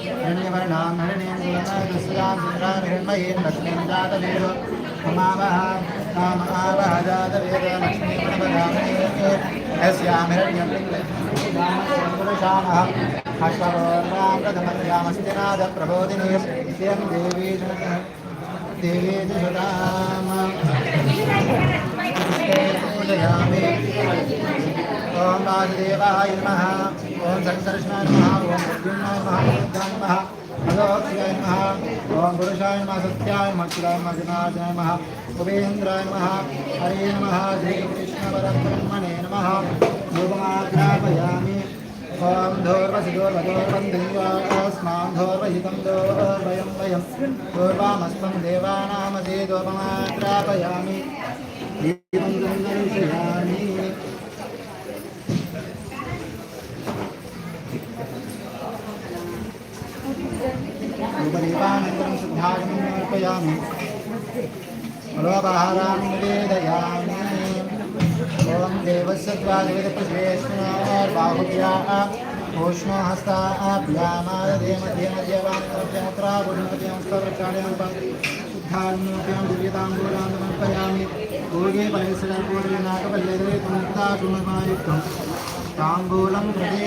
हिरण्यवर्णां हिरण्येन्दुलनादस्यां चन्द्रां हिरण्मयीं लक्ष्मीं जातवेदो ममावः कामावः जातवेदो लक्ष्मीं यस्यां हिरण्यं पुरुषामः अश्वरोर्वां प्रथमस्यामस्ति नादप्रबोधिनीं इत्यं देवी देवी सुधाम पूजयामि ॐ वासुदेवाय नमः ओम संकर्षणाय नमः, ओम प्रद्युम्नाय नमः, ओम नमः पुरुषाय नमः, सत्याय मक्षराय नमः जनार्दनाय नमः कुबेन्द्राय नमः, हरे नमः श्री कृष्ण परब्रह्मणे नमः भूमाग्रापयामि ओम धोर्वसिदोर्वधोर्वन्धिस्मां धोर्वहितं दोर्वयं वयं पूर्वामस्मं देवानामसेदोपमात्रापयामि दीपं गङ्गविषयामि शुद्धागमं समर्पयामि लोपहारां निवेदयामि ॐ देवस्य द्वादशपृष्ठेष्णोर्बाहुभ्याः ओष्णो हस्ताभ्यामादधे मध्ये मध्ये वामत्रभ्यमुत्रा बुद्धिमध्यंस्तवृक्षालयं शुद्धान्योप्यं दिव्यताम्बूलां समर्पयामि भोगे परिसरपूर्वनाकपल्लेदरे पुनक्ता गुणमायुक्तं ताम्बूलं कृते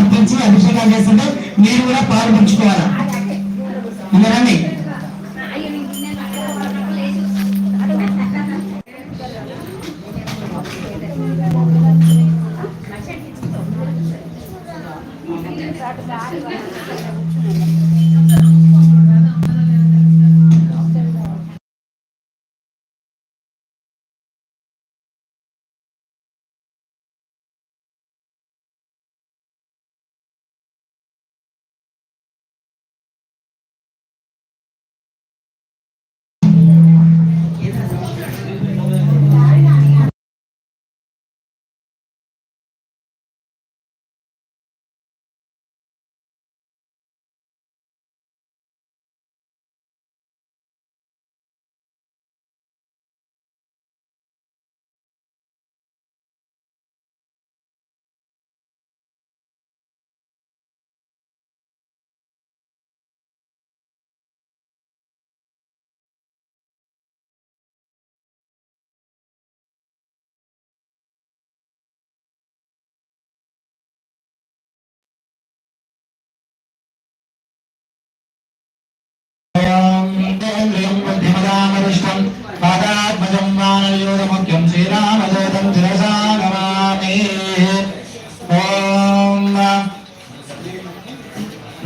అర్పించి అభిషేకాలు చేస్తుంటే మీరు కూడా పాలు పంచుకోవాలా? అందరండి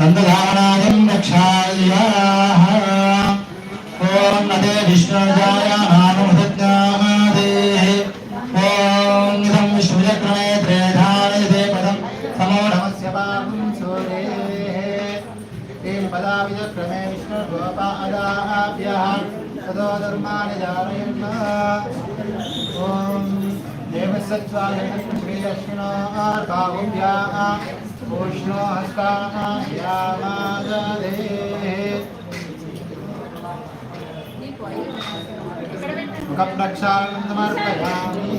नन्दधानादम् रक्षायाः ॐ नदे विष्णुजाय नानुमृतज्ञामादेः ॐ इदं विष्णुजक्रमे त्रेधानयते पदं समो नमस्य पाहुं सूरेः ते पदाविजक्रमे विष्णुगोपादाभ्यः ततो धर्माणि जारयन् ॐ देवसत्त्वाय श्रीलक्ष्मीः बाहुभ्यः उष्णहस्ताः यामादधे मुखप्रक्षालनं समर्पयामि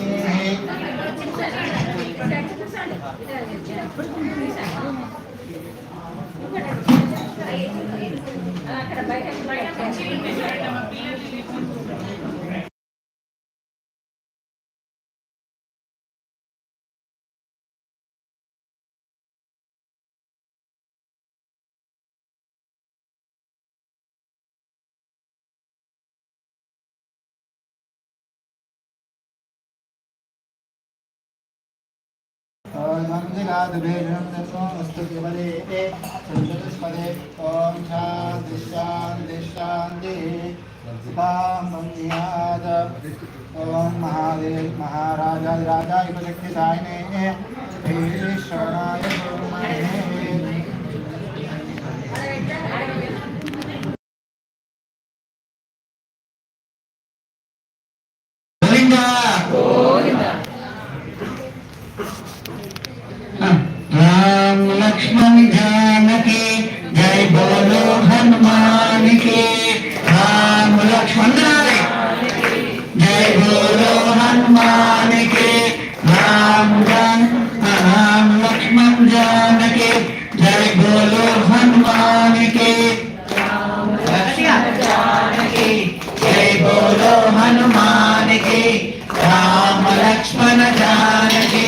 అక్కడ బయట బయట मङ्गलादुभेषं दत्तमस्तु केवले चतुष्पदे ॐ शान्ति शान्ति शान्तिः मन्याद ॐ महादेव महाराजाधिराजाय उपशक्तिदायिने ईश्वराय రామ లక్ష్మణ జానకి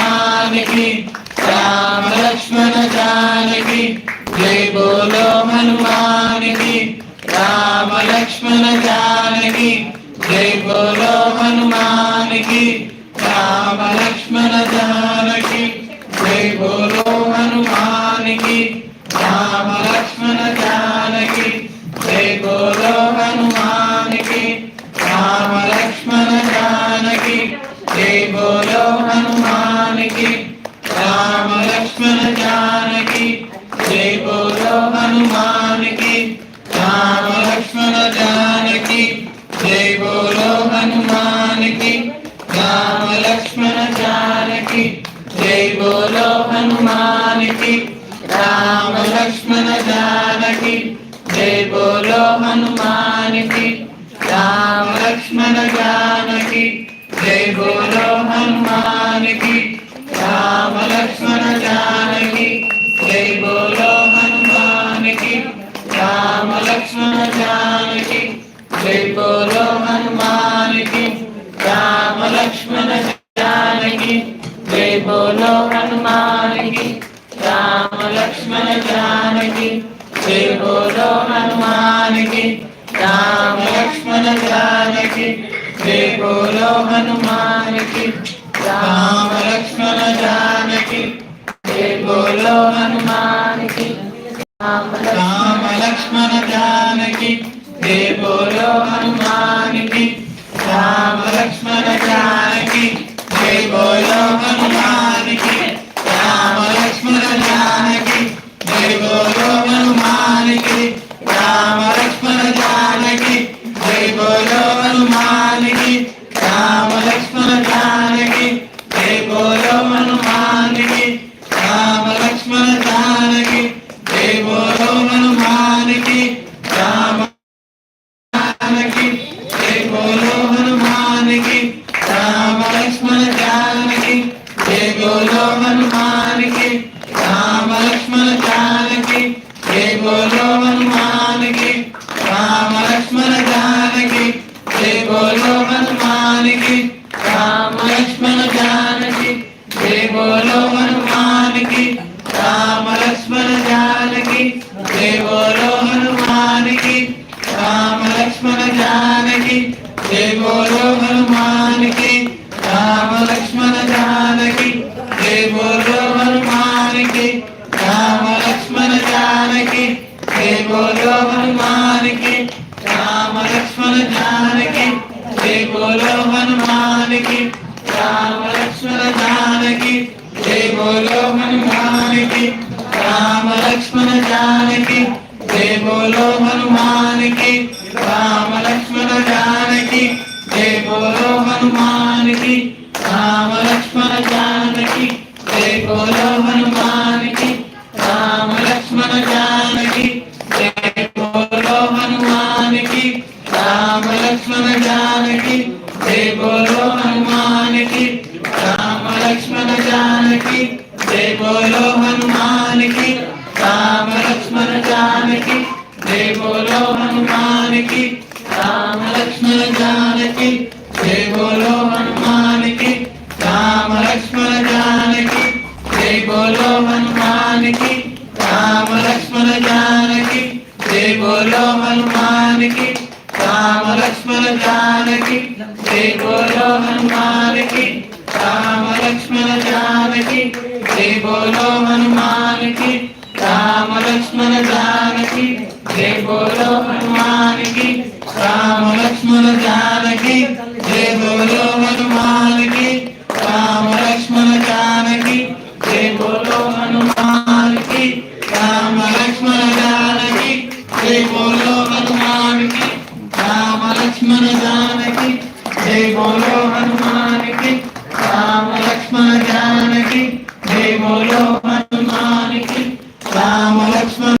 table. లక్ష్మణ జానకి జై బోలో హనుమానికి. बोलो हनुमान की राम लक्ष्मण राम बोलो हनुमान की Ram time. Ramalakshmana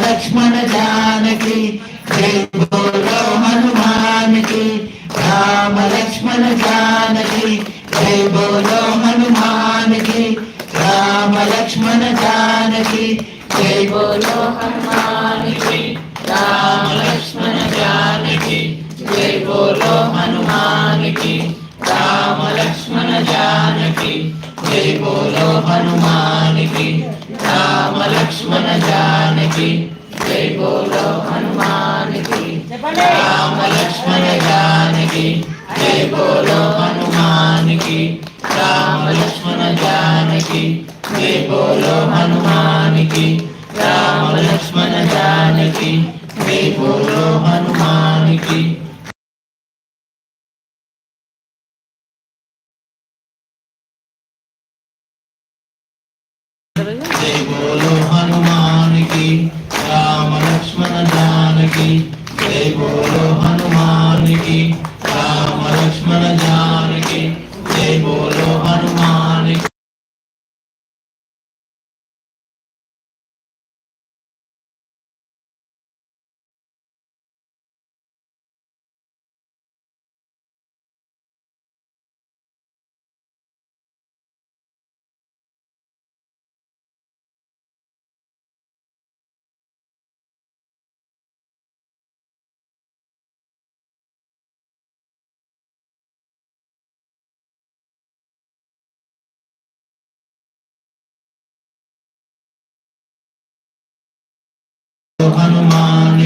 That's my. హనుమానికి Rama Lakshmana Janaki జై హనుమానికి.